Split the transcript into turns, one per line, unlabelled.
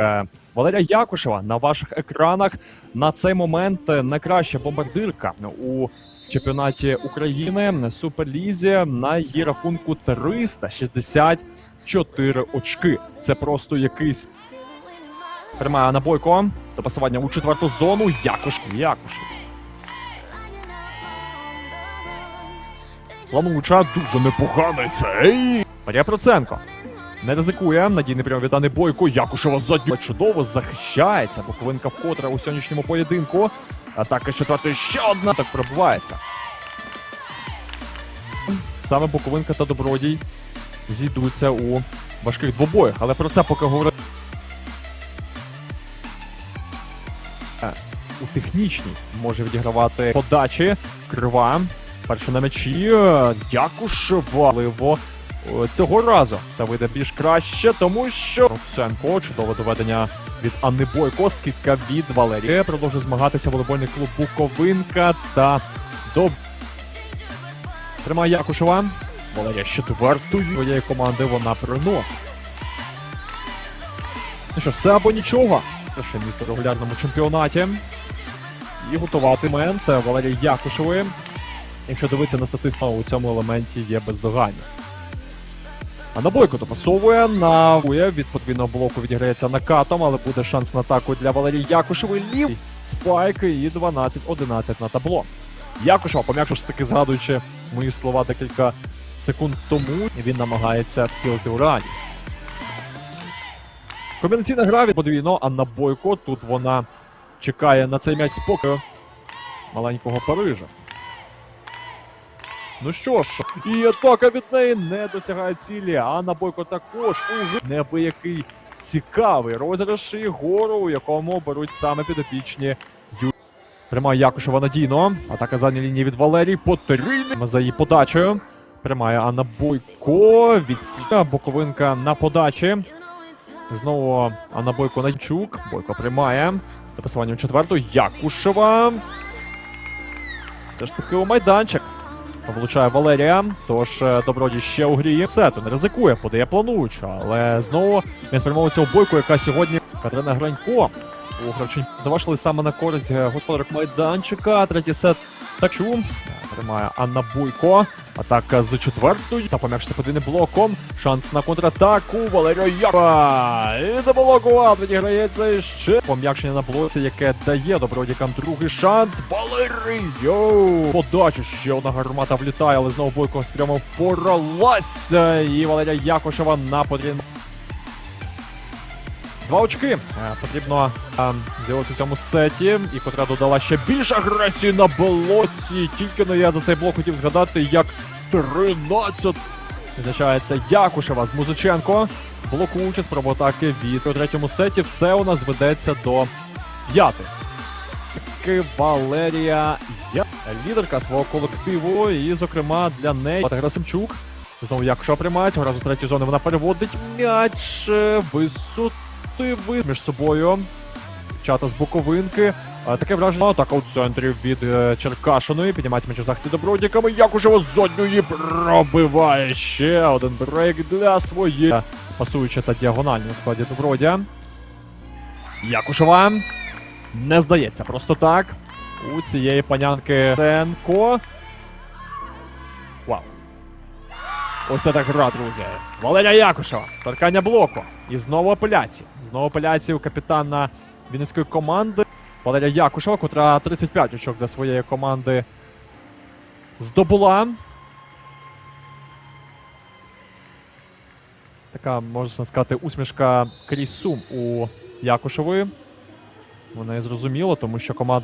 Е, Валерія Якушева на ваших екранах на цей момент е, найкраща бомбардирка у чемпіонаті України Суперлізі на її рахунку 364 очки. Це просто якийсь тримає на бойко до пасування у четверту зону. Якуш Якушев. Плануча дуже непоганий цей. Марія Проценко. Не ризикує. Надійний прямо вітаний бойко. Якушева задню чудово захищається. Буковинка вкотре у сьогоднішньому поєдинку. Атака четвертої ще одна. Так пробувається. Саме Буковинка та Добродій зійдуться у важких двобоях. Але про це поки говорити. Е, У технічній може відігравати подачі. Крива. Перше на м'ячі. Е, Якушева. Можливо, О, Цього разу все вийде більш краще, тому що Проценко, чудове доведення від Анни Бойко, скидка від Валерії. Продовжує змагатися волейбольний клуб Буковинка та до тримає Якушева. Валерія четвертою своєї команди вона приносить. Ну що, все або нічого. Перше місце в регулярному чемпіонаті. І готувати момент Валерії Якушевої. Якщо дивитися на статистику, у цьому елементі є бездогання. А на бойко допасовує на Ує від подвійного блоку відіграється накатом, але буде шанс на атаку для Валерії Якушевої. Лів спайки і 12-11 на табло. Якушева, пом'якши ж таки згадуючи мої слова декілька секунд тому, він намагається втілити у реальність. Комбінаційна гра від подвійно, а на бойко тут вона чекає на цей м'яч спокою маленького Парижа. Ну що ж, і атака від неї не досягає цілі, а на бойко також у неабиякий цікавий розіграш і гору, у якому беруть саме підопічні Ю. Приймає Якушева надійно. Атака задньої лінії від Валерії. Потрійний за її подачею. Приймає Анна Бойко. Від Сі- Боковинка на подачі. Знову Анна Бойко Найчук. Бойко приймає. До пасування у четверту. Якушева. Це ж таки у майданчик. Влучає Валерія. Тож е, добродій ще у грі. Все, то не ризикує, подає плануюча. Але знову він спрямовується у бойку, яка сьогодні Катерина Гранько. У гравчині завершили саме на користь е, господарок майданчика. Третій сет Тачу. Тримає Анна Буйко. Атака з четвертою. Та пом'якшиться подвійним блоком. Шанс на контратаку. Валерія Ява. І заблокував. Відіграється ще пом'якшення на блоці, яке дає добродікам другий шанс. Валерій! Подачу ще одна гармата влітає, але знову Бойко прямо впоралася. І Валерія Якушева на потрібно. Два очки е, потрібно е, з'явити у цьому сеті, і котра додала ще більше агресії на болоті. Тільки но я за цей блок хотів згадати, як 13 Визначається Якушева з Музиченко. Блокуючи спробу атаки від у третьому сеті. Все у нас ведеться до п'яти. Таки Валерія Я лідерка свого колективу, і, зокрема, для неї Пата Герасимчук. Знову Якушева приймає. Цього з третьої зони вона переводить м'яч е, висоти ви між собою. Чата з Буковинки. Таке враження атака у центрі від е, Черкашиної. Піднімається м'яч у захисті добродіками. Якушева з одної пробиває ще один брейк для своєї. Пасуючи та діагональні у складі добродія. Якушева не здається просто так. У цієї панянки Тенко. Ось це так гра, друзі. Валерія Якушева. Торкання блоку. І знову апеляції. Знову апеляції у капітана Вінницької команди. Валерія Якушева, котра 35 очок для своєї команди здобула. Така, можна сказати, усмішка крізь сум у Якушевої. Вона і зрозуміло, тому що команда.